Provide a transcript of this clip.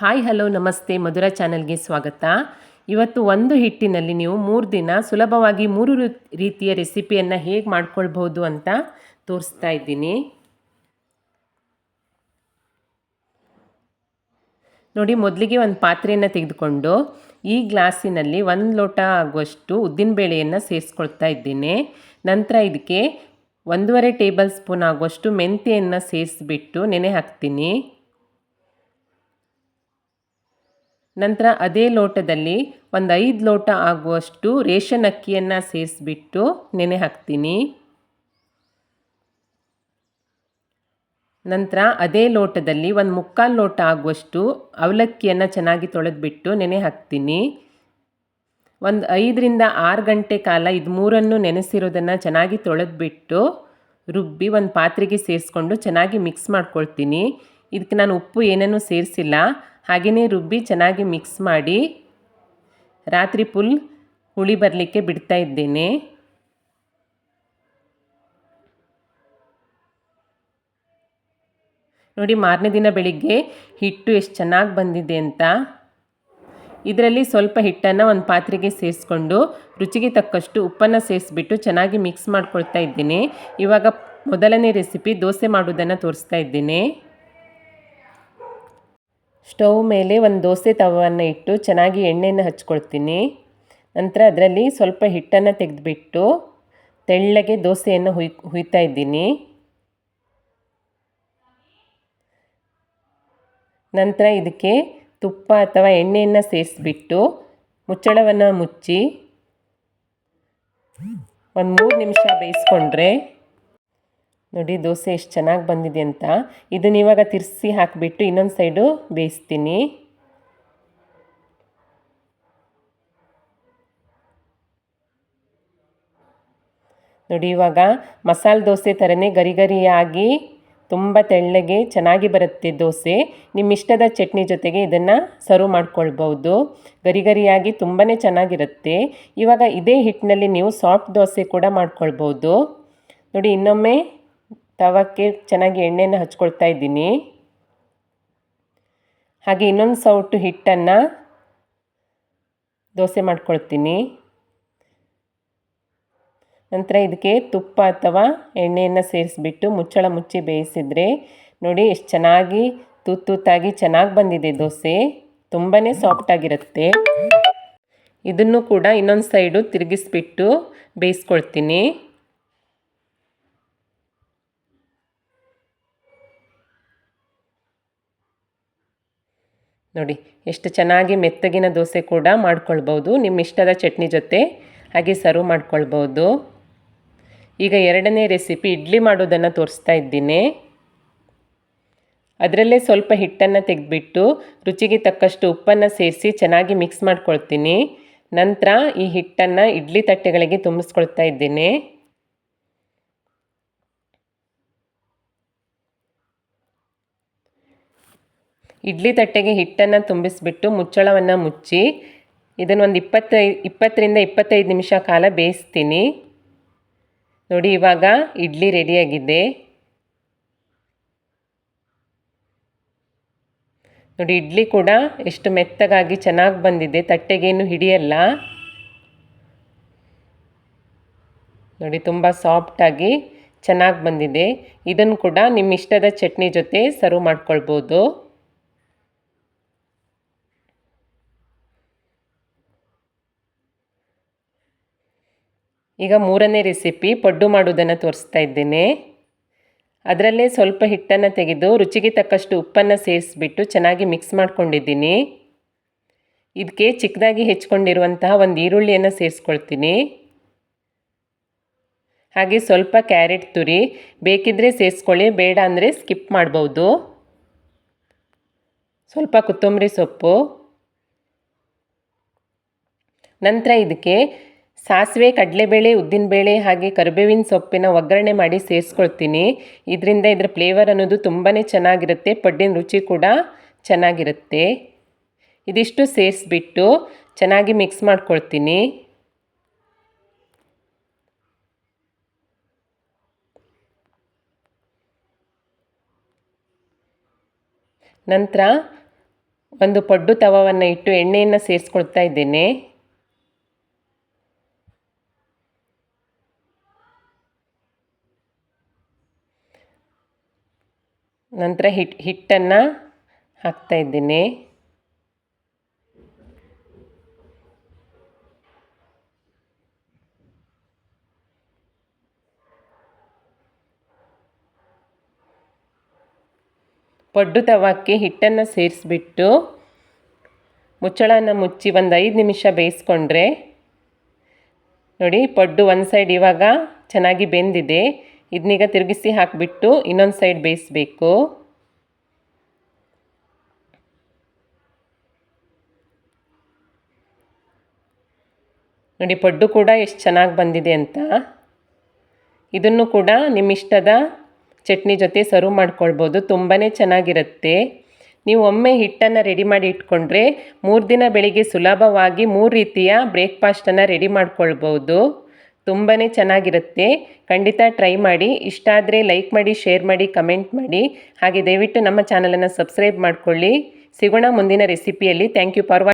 Hi, hello, ನಮಸ್ತೆ, ಮಧುರ ಚಾನಲ್ಗೆ ಸ್ವಾಗತ. ಇವತ್ತು ಒಂದು ಹಿಟ್ಟಿನಲ್ಲಿ ನೀವು ಮೂರು ದಿನ ಸುಲಭವಾಗಿ ಮೂರು ರೀತಿಯ ರೆಸಿಪಿಯನ್ನು ಹೇಗೆ ಮಾಡ್ಕೊಳ್ಬಹುದು ಅಂತ ತೋರಿಸ್ತಾ ಇದ್ದೀನಿ. ನೋಡಿ, ಮೊದಲಿಗೆ ಒಂದು ಪಾತ್ರೆಯನ್ನು ತೆಗೆದುಕೊಂಡು ಈ ಗ್ಲಾಸಿನಲ್ಲಿ ಒಂದು ಲೋಟ ಆಗುವಷ್ಟು ಉದ್ದಿನಬೇಳೆಯನ್ನು ಸೇರಿಸ್ಕೊಳ್ತಾ ಇದ್ದೀನಿ. ನಂತರ ಇದಕ್ಕೆ ಒಂದೂವರೆ ಟೇಬಲ್ ಸ್ಪೂನ್ ಆಗುವಷ್ಟು ಮೆಂತೆಯನ್ನು ಸೇರಿಸಿಬಿಟ್ಟು ನೆನೆ ಹಾಕ್ತೀನಿ. ನಂತರ ಅದೇ ಲೋಟದಲ್ಲಿ ಒಂದು ಐದು ಲೋಟ ಆಗುವಷ್ಟು ರೇಷನ್ ಅಕ್ಕಿಯನ್ನು ಸೇರಿಸ್ಬಿಟ್ಟು ನೆನೆ ಹಾಕ್ತೀನಿ. ನಂತರ ಅದೇ ಲೋಟದಲ್ಲಿ ಒಂದು ಮುಕ್ಕಾಲು ಲೋಟ ಆಗುವಷ್ಟು ಅವಲಕ್ಕಿಯನ್ನು ಚೆನ್ನಾಗಿ ತೊಳೆದ್ಬಿಟ್ಟು ನೆನೆ ಹಾಕ್ತೀನಿ. ಒಂದು ಐದರಿಂದ ಆರು ಗಂಟೆ ಕಾಲ ಇದು ಮೂರನ್ನು ನೆನೆಸಿರೋದನ್ನು ಚೆನ್ನಾಗಿ ತೊಳೆದ್ಬಿಟ್ಟು ರುಬ್ಬಿ ಒಂದು ಪಾತ್ರೆಗೆ ಸೇರಿಸ್ಕೊಂಡು ಚೆನ್ನಾಗಿ ಮಿಕ್ಸ್ ಮಾಡ್ಕೊಳ್ತೀನಿ. ಇದಕ್ಕೆ ನಾನು ಉಪ್ಪು ಏನೇನೂ ಸೇರಿಸಿಲ್ಲ. ಹಾಗೆಯೇ ರುಬ್ಬಿ ಚೆನ್ನಾಗಿ ಮಿಕ್ಸ್ ಮಾಡಿ ರಾತ್ರಿ ಫುಲ್ ಹುಳಿ ಬರಲಿಕ್ಕೆ ಬಿಡ್ತಾ ಇದ್ದೇನೆ. ನೋಡಿ, ಮಾರನೇ ದಿನ ಬೆಳಿಗ್ಗೆ ಹಿಟ್ಟು ಎಷ್ಟು ಚೆನ್ನಾಗಿ ಬಂದಿದೆ ಅಂತ. ಇದರಲ್ಲಿ ಸ್ವಲ್ಪ ಹಿಟ್ಟನ್ನು ಒಂದು ಪಾತ್ರೆಗೆ ಸೇರಿಸ್ಕೊಂಡು ರುಚಿಗೆ ತಕ್ಕಷ್ಟು ಉಪ್ಪನ್ನು ಸೇರಿಸ್ಬಿಟ್ಟು ಚೆನ್ನಾಗಿ ಮಿಕ್ಸ್ ಮಾಡ್ಕೊಳ್ತಾ ಇದ್ದೀನಿ. ಇವಾಗ ಮೊದಲನೇ ರೆಸಿಪಿ ದೋಸೆ ಮಾಡೋದನ್ನು ತೋರಿಸ್ತಾ ಇದ್ದೀನಿ. ಸ್ಟವ್ ಮೇಲೆ ಒಂದು ದೋಸೆ ತವವನ್ನು ಇಟ್ಟು ಚೆನ್ನಾಗಿ ಎಣ್ಣೆಯನ್ನು ಹಚ್ಕೊಳ್ತೀನಿ. ನಂತರ ಅದರಲ್ಲಿ ಸ್ವಲ್ಪ ಹಿಟ್ಟನ್ನು ತೆಗೆದುಬಿಟ್ಟು ತೆಳ್ಳಗೆ ದೋಸೆಯನ್ನು ಹುಯ್, ಹುಯ್ತಾ ಇದ್ದೀನಿ. ನಂತರ ಇದಕ್ಕೆ ತುಪ್ಪ ಅಥವಾ ಎಣ್ಣೆಯನ್ನು ಸೇರಿಸ್ಬಿಟ್ಟು ಮುಚ್ಚಳವನ್ನು ಮುಚ್ಚಿ ಒಂದು ಮೂರು ನಿಮಿಷ ಬೇಯಿಸ್ಕೊಂಡ್ರೆ ನೋಡಿ, ದೋಸೆ ಎಷ್ಟು ಚೆನ್ನಾಗಿ ಬಂದಿದೆ ಅಂತ. ಇದನ್ನ ಇವಾಗ ತಿರ್ಸಿ ಹಾಕಿಬಿಟ್ಟು ಇನ್ನೊಂದು ಸೈಡು ಬೇಯಿಸ್ತೀನಿ. ನೋಡಿ, ಇವಾಗ ಮಸಾಲೆ ದೋಸೆ ಥರನೇ ಗರಿ ಗರಿಯಾಗಿ ತುಂಬ ತೆಳ್ಳಗೆ ಚೆನ್ನಾಗಿ ಬರುತ್ತೆ ದೋಸೆ. ನಿಮ್ಮ ಇಷ್ಟದ ಚಟ್ನಿ ಜೊತೆಗೆ ಇದನ್ನು ಸರ್ವ್ ಮಾಡ್ಕೊಳ್ಬೋದು ಗರಿ ಗರಿಯಾಗಿ ತುಂಬಾ ಚೆನ್ನಾಗಿರುತ್ತೆ. ಇವಾಗ ಇದೇ ಹಿಟ್ಟಿನಲ್ಲಿ ನೀವು ಸಾಫ್ಟ್ ದೋಸೆ ಕೂಡ ಮಾಡ್ಕೊಳ್ಬೋದು ನೋಡಿ, ಇನ್ನೊಮ್ಮೆ ತವಕ್ಕೆ ಚೆನ್ನಾಗಿ ಎಣ್ಣೆಯನ್ನು ಹಚ್ಕೊಳ್ತಾ ಇದ್ದೀನಿ. ಹಾಗೆ ಇನ್ನೊಂದು ಸೌಟು ಹಿಟ್ಟನ್ನು ದೋಸೆ ಮಾಡ್ಕೊಳ್ತೀನಿ. ನಂತರ ಇದಕ್ಕೆ ತುಪ್ಪ ಅಥವಾ ಎಣ್ಣೆಯನ್ನು ಸೇರಿಸ್ಬಿಟ್ಟು ಮುಚ್ಚಳ ಮುಚ್ಚಿ ಬೇಯಿಸಿದರೆ ನೋಡಿ ಎಷ್ಟು ಚೆನ್ನಾಗಿ ತೂತ್ ತೂತಾಗಿ ಚೆನ್ನಾಗಿ ಬಂದಿದೆ ದೋಸೆ. ತುಂಬಾ ಸಾಫ್ಟಾಗಿರುತ್ತೆ ಇದನ್ನು ಕೂಡ ಇನ್ನೊಂದು ಸೈಡು ತಿರುಗಿಸ್ಬಿಟ್ಟು ಬೇಯಿಸ್ಕೊಳ್ತೀನಿ. ನೋಡಿ, ಎಷ್ಟು ಚೆನ್ನಾಗಿ ಮೆತ್ತಗಿನ ದೋಸೆ ಕೂಡ ಮಾಡ್ಕೊಳ್ಬೋದು ನಿಮ್ಮ ಇಷ್ಟದ ಚಟ್ನಿ ಜೊತೆ ಹಾಗೆ ಸರ್ವ್ ಮಾಡ್ಕೊಳ್ಬೋದು ಈಗ ಎರಡನೇ ರೆಸಿಪಿ ಇಡ್ಲಿ ಮಾಡೋದನ್ನು ತೋರಿಸ್ತಾ ಇದ್ದೀನಿ. ಅದರಲ್ಲೇ ಸ್ವಲ್ಪ ಹಿಟ್ಟನ್ನು ತೆಗೆದುಬಿಟ್ಟು ರುಚಿಗೆ ತಕ್ಕಷ್ಟು ಉಪ್ಪನ್ನು ಸೇರಿಸಿ ಚೆನ್ನಾಗಿ ಮಿಕ್ಸ್ ಮಾಡ್ಕೊಳ್ತೀನಿ. ನಂತರ ಈ ಹಿಟ್ಟನ್ನು ಇಡ್ಲಿ ತಟ್ಟೆಗಳಿಗೆ ತುಂಬಿಸ್ಕೊಳ್ತಾ ಇದ್ದೀನಿ. ಇಡ್ಲಿ ತಟ್ಟೆಗೆ ಹಿಟ್ಟನ್ನು ತುಂಬಿಸಿಬಿಟ್ಟು ಮುಚ್ಚಳವನ್ನು ಮುಚ್ಚಿ ಇದನ್ನು ಒಂದು ಇಪ್ಪತ್ತೈ ಇಪ್ಪತ್ತರಿಂದ ಇಪ್ಪತ್ತೈದು ನಿಮಿಷ ಕಾಲ ಬೇಯಿಸ್ತೀನಿ. ನೋಡಿ, ಇವಾಗ ಇಡ್ಲಿ ರೆಡಿಯಾಗಿದೆ. ನೋಡಿ, ಇಡ್ಲಿ ಕೂಡ ಎಷ್ಟು ಮೆತ್ತಗಾಗಿ ಚೆನ್ನಾಗಿ ಬಂದಿದೆ. ತಟ್ಟೆಗೇನು ಹಿಡಿಯಲ್ಲ. ನೋಡಿ, ತುಂಬ ಸಾಫ್ಟಾಗಿ ಚೆನ್ನಾಗಿ ಬಂದಿದೆ. ಇದನ್ನು ಕೂಡ ನಿಮ್ಮ ಇಷ್ಟದ ಚಟ್ನಿ ಜೊತೆ ಸರ್ವ್ ಮಾಡ್ಕೊಳ್ಬೋದು. ಈಗ ಮೂರನೇ ರೆಸಿಪಿ ಪಡ್ಡು ಮಾಡೋದನ್ನು ತೋರಿಸ್ತಾ ಇದ್ದೇನೆ. ಅದರಲ್ಲೇ ಸ್ವಲ್ಪ ಹಿಟ್ಟನ್ನು ತೆಗೆದು ರುಚಿಗೆ ತಕ್ಕಷ್ಟು ಉಪ್ಪನ್ನು ಸೇರಿಸ್ಬಿಟ್ಟು ಚೆನ್ನಾಗಿ ಮಿಕ್ಸ್ ಮಾಡ್ಕೊಂಡಿದ್ದೀನಿ. ಇದಕ್ಕೆ ಚಿಕ್ಕದಾಗಿ ಹೆಚ್ಕೊಂಡಿರುವಂತಹ ಒಂದು ಈರುಳ್ಳಿಯನ್ನು ಸೇರಿಸ್ಕೊಳ್ತೀನಿ. ಹಾಗೆ ಸ್ವಲ್ಪ ಕ್ಯಾರೆಟ್ ತುರಿ ಬೇಕಿದ್ದರೆ ಸೇರಿಸ್ಕೊಳ್ಳಿ, ಬೇಡ ಅಂದರೆ ಸ್ಕಿಪ್ ಮಾಡ್ಬೋದು. ಸ್ವಲ್ಪ ಕೊತ್ತಂಬರಿ ಸೊಪ್ಪು. ನಂತರ ಇದಕ್ಕೆ ಸಾಸಿವೆ, ಕಡಲೆಬೇಳೆ, ಉದ್ದಿನಬೇಳೆ ಹಾಗೆ ಕರಿಬೇವಿನ ಸೊಪ್ಪಿನ ಒಗ್ಗರಣೆ ಮಾಡಿ ಸೇರಿಸ್ಕೊಳ್ತೀನಿ. ಇದರಿಂದ ಇದರ ಫ್ಲೇವರ್ ಅನ್ನೋದು ತುಂಬಾ ಚೆನ್ನಾಗಿರುತ್ತೆ, ಪಡ್ಡಿನ ರುಚಿ ಕೂಡ ಚೆನ್ನಾಗಿರುತ್ತೆ. ಇದಿಷ್ಟು ಸೇರಿಸ್ಬಿಟ್ಟು ಚೆನ್ನಾಗಿ ಮಿಕ್ಸ್ ಮಾಡ್ಕೊಳ್ತೀನಿ. ನಂತರ ಒಂದು ಪಡ್ಡು ತವವನ್ನು ಇಟ್ಟು ಎಣ್ಣೆಯನ್ನು ಸೇರಿಸ್ಕೊಳ್ತಾ ಇದ್ದೇನೆ. ನಂತರ ಹಿಟ್, ಹಿಟ್ಟನ್ನು ಹಾಕ್ತಾ ಇದ್ದೀನಿ. ಪಡ್ಡು ತವಕ್ಕೆ ಹಿಟ್ಟನ್ನು ಸೇರಿಸ್ಬಿಟ್ಟು ಮುಚ್ಚಳನ ಮುಚ್ಚಿ ಒಂದು ಐದು ನಿಮಿಷ ಬೇಯಿಸ್ಕೊಂಡ್ರೆ ನೋಡಿ ಪಡ್ಡು ಒಂದು ಸೈಡ್ ಇವಾಗ ಚೆನ್ನಾಗಿ ಬೆಂದಿದೆ. ಇದನ್ನೀಗ ತಿರುಗಿಸಿ ಹಾಕಿಬಿಟ್ಟು ಇನ್ನೊಂದು ಸೈಡ್ ಬೇಯಿಸ್ಬೇಕು. ನೋಡಿ, ಪಡ್ಡು ಕೂಡ ಎಷ್ಟು ಚೆನ್ನಾಗಿ ಬಂದಿದೆ ಅಂತ. ಇದನ್ನು ಕೂಡ ನಿಮ್ಮ ಇಷ್ಟದ ಚಟ್ನಿ ಜೊತೆ ಸರ್ವ್ ಮಾಡ್ಕೊಳ್ಬೋದು ತುಂಬಾ ಚೆನ್ನಾಗಿರುತ್ತೆ. ನೀವು ಒಮ್ಮೆ ಹಿಟ್ಟನ್ನು ರೆಡಿ ಮಾಡಿ ಇಟ್ಕೊಂಡ್ರೆ ಮೂರು ದಿನ ಬೆಳಿಗ್ಗೆ ಸುಲಭವಾಗಿ ಮೂರು ರೀತಿಯ ಬ್ರೇಕ್ಫಾಸ್ಟನ್ನು ರೆಡಿ ಮಾಡ್ಕೊಳ್ಬೋದು. ತುಂಬಾ ಚೆನ್ನಾಗಿರುತ್ತೆ. ಖಂಡಿತ ಟ್ರೈ ಮಾಡಿ. ಇಷ್ಟ ಆದರೆ ಲೈಕ್ ಮಾಡಿ ಶೇರ್ ಮಾಡಿ ಕಮೆಂಟ್ ಮಾಡಿ. ಹಾಗೆ ದಯವಿಟ್ಟು ನಮ್ಮ ಚಾನಲನ್ನು ಸಬ್ಸ್ಕ್ರೈಬ್ ಮಾಡ್ಕೊಳ್ಳಿ. ಸಿಗೋಣ ಮುಂದಿನ ರೆಸಿಪಿಯಲ್ಲಿ ಥ್ಯಾಂಕ್ ಯು ಫಾರ್